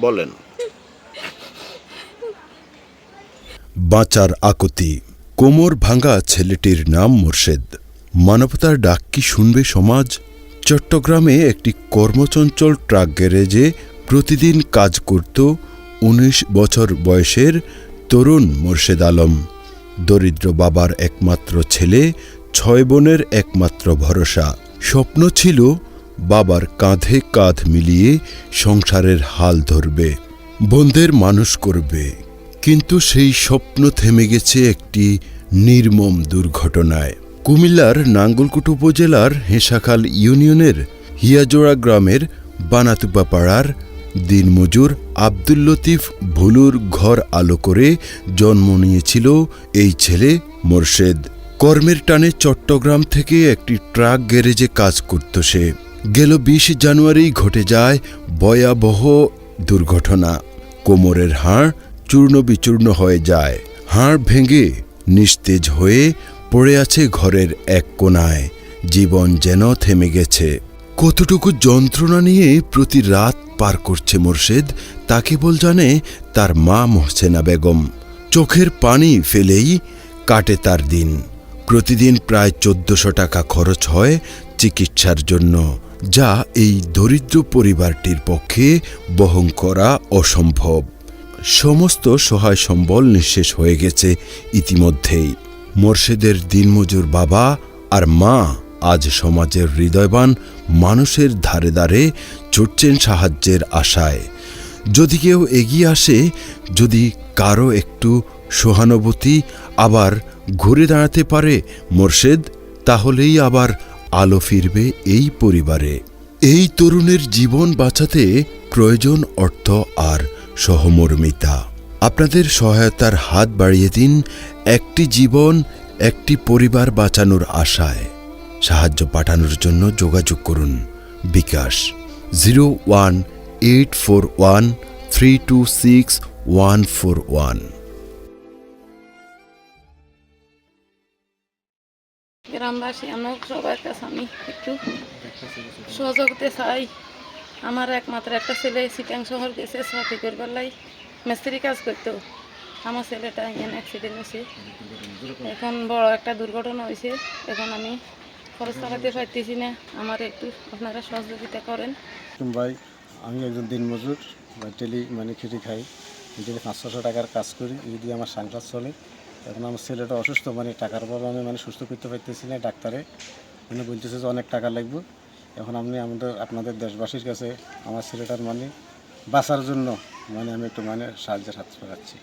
বলেন। বাঁচার আকুতি, কোমর ভাঙা ছেলেটির নাম মোর্শেদ। মানবতার ডাক কি শুনবে সমাজ? চট্টগ্রামে একটি কর্মচঞ্চল ট্রাক গ্যারেজে প্রতিদিন কাজ করত উনিশ বছর বয়সের তরুণ মোর্শেদ আলম। দরিদ্র বাবার একমাত্র ছেলে, ছয় বোনের একমাত্র ভরসা। স্বপ্ন ছিল বাবার কাঁধে কাঁধ মিলিয়ে সংসারের হাল ধরবে বোনদের মানুষ করবে। কিন্তু সেই স্বপ্ন থেমে গেছে একটি নির্মম দুর্ঘটনায়। কুমিল্লার নাঙ্গলকুট উপজেলার হেঁসাখাল ইউনিয়নের হিয়াজোড়া গ্রামের বানাতুপা পাড়ার দিনমজুর আব্দুল লতিফ ভুলুর ঘর আলো করে জন্ম নিয়েছিল এই ছেলে মোর্শেদ। কর্মের টানে চট্টগ্রাম থেকে একটি ট্রাক গ্যারেজে কাজ করত সে। গেল বিশ জানুয়ারি ঘটে যায় ভয়াবহ দুর্ঘটনা। কোমরের হাড় চূর্ণ বিচূর্ণ হয়ে যায়। হাড় ভেঙে নিস্তেজ হয়ে পড়ে আছে ঘরের এক কোনায় জীবন যেন থেমে গেছে। কতটুকু যন্ত্রণা নিয়ে প্রতি রাত পার করছে মোর্শেদ, তা কেবল জানে তার মা মোহসেনা বেগম। চোখের পানি ফেলেই কাটে তার দিন। প্রতিদিন প্রায় চোদ্দশো টাকা খরচ হয় চিকিৎসার জন্য। যা এই দরিদ্র পরিবারটির পক্ষে বহন করা অসম্ভব। সমস্ত সহায় সম্বল নিঃশেষ হয়ে গেছে ইতিমধ্যেই। মোর্শেদের দিনমজুর বাবা আর মা আজ সমাজের হৃদয়বান মানুষের ধারে ধারে ছুটছেন সাহায্যের আশায়। যদি কেউ এগিয়ে আসে, যদি কারও একটু সহানুভূতি আবার ঘুরে দাঁড়াতে পারে মোর্শেদ, তাহলেই আবার আলো ফিরবে এই পরিবারে। এই তরুণের জীবন বাঁচাতে প্রয়োজন অর্থ আর সহমর্মিতা। আপনাদের সহায়তার হাত বাড়িয়ে দিন একটি জীবন, একটি পরিবার বাঁচানোর আশায়। সাহায্য পাঠানোর জন্য যোগাযোগ করুন। BKash zero one eight four one three two six one four one. গ্রামবাসী, আমরা সবার কাছে আমি একটু সহযোগিতা চাই। আমার একমাত্র একটা ছেলে সিটাং শহর গেছে, সাথে করবার লাই মিস্ত্রি কাজ করতো। আমার ছেলেটা এখানে অ্যাক্সিডেন্ট হয়েছে। এখন বড় একটা দুর্ঘটনা হয়েছে। এখন আমি খরচ চালাতে পারতেছি না। আমার একটু আপনারা সহযোগিতা করেন। ভাই, আমি একজন দিনমজুর। ডেলি মানে খেটে খাই। ডেলি পাঁচ ছশো টাকার কাজ করি। দিয়ে আমার সংসার চলে এখন আমার ছেলেটা অসুস্থ মানে টাকার পর আমি মানে সুস্থ করতে পারতেছি না ডাক্তারে। মানে বলতেছে যে অনেক টাকা লাগবে। এখন আপনি আমাদের, আপনাদের দেশবাসীর কাছে আমার ছেলেটার মানে বাঁচার জন্য মানে আমি একটু মানে সাহায্যের হাত পাচ্ছি